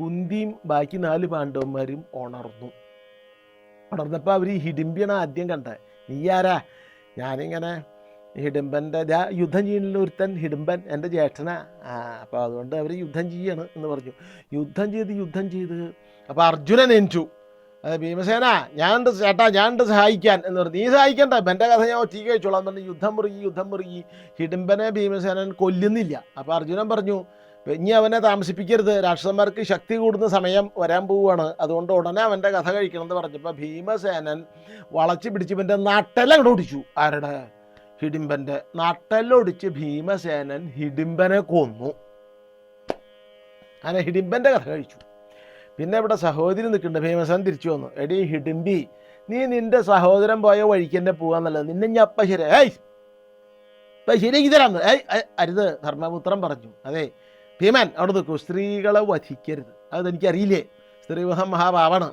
കുന്തിയും ബാക്കി നാല് പാണ്ഡവന്മാരും ഉണർന്നു. ഉണർന്നപ്പോൾ അവർ ഹിഡിമ്പിയാണ് ആദ്യം കണ്ടത്. നീ ആരാ? ഞാനിങ്ങനെ ഹിഡിമ്പന്റെ യുദ്ധം ചെയ്യുന്ന ഒരുത്തൻ ഹിഡിമ്പൻ എന്റെ ജ്യേഷ്ഠനാ. ആ അപ്പോൾ അതുകൊണ്ട് അവർ യുദ്ധം ചെയ്യാണ് എന്ന് പറഞ്ഞു. യുദ്ധം ചെയ്ത് യുദ്ധം ചെയ്ത്. അപ്പോൾ അർജുനൻ എനിച്ചു അത് ഭീമസേന ഞാനുണ്ട് ചേട്ടാ ഞാനുണ്ട് സഹായിക്കാൻ. എന്ന് പറഞ്ഞു. നീ സഹായിക്കണ്ട എന്റെ കഥ ഞാൻ ഒറ്റയ്ക്ക് കഴിച്ചോളാം. പറഞ്ഞു. യുദ്ധം മുറുകി യുദ്ധം മുറുകി. ഹിഡിമ്പനെ ഭീമസേനൻ കൊല്ലുന്നില്ല. അപ്പോൾ അർജുനൻ പറഞ്ഞു ഇനി അവനെ താമസിപ്പിക്കരുത്. രാക്ഷസന്മാർക്ക് ശക്തി കൂടുന്ന സമയം വരാൻ പോവുകയാണ്. അതുകൊണ്ട് ഉടനെ അവന്റെ കഥ കഴിക്കണമെന്ന് പറഞ്ഞപ്പോൾ ഭീമസേനൻ വളച്ച് പിടിച്ച് ഇവന്റെ നട്ടെല്ലാം ഒടിച്ചു ആരുടെ? ഹിഡിമ്പന്റെ നട്ടെല്ലൊടിച്ച് ഭീമസേനൻ ഹിഡിമ്പനെ കൊന്നു. അങ്ങനെ ഹിഡിമ്പന്റെ കഥ കഴിച്ചു. പിന്നെ ഇവിടെ സഹോദരി നിൽക്കുന്നുണ്ട്. ഭീമസേനൻ തിരിച്ചു വന്നു. എടി ഹിഡിമ്പി നീ നിന്റെ സഹോദരൻ പോയ വഴിക്ക് തന്നെ പോകാന്നല്ലത് നിന്നെ ഞാൻ അപ്പം ശരി ഏയ്! ഇപ്പം ശരിയാക്കി തരാമെന്ന് ഏയ്, അരുത്. ധർമ്മപുത്രൻ പറഞ്ഞു. അതെ ഭീമൻ അവിടെ നിൽക്കൂ. സ്ത്രീകളെ വധിക്കരുത്. അതെനിക്കറിയില്ലേ? സ്ത്രീവിഹം മഹാപാവാണ്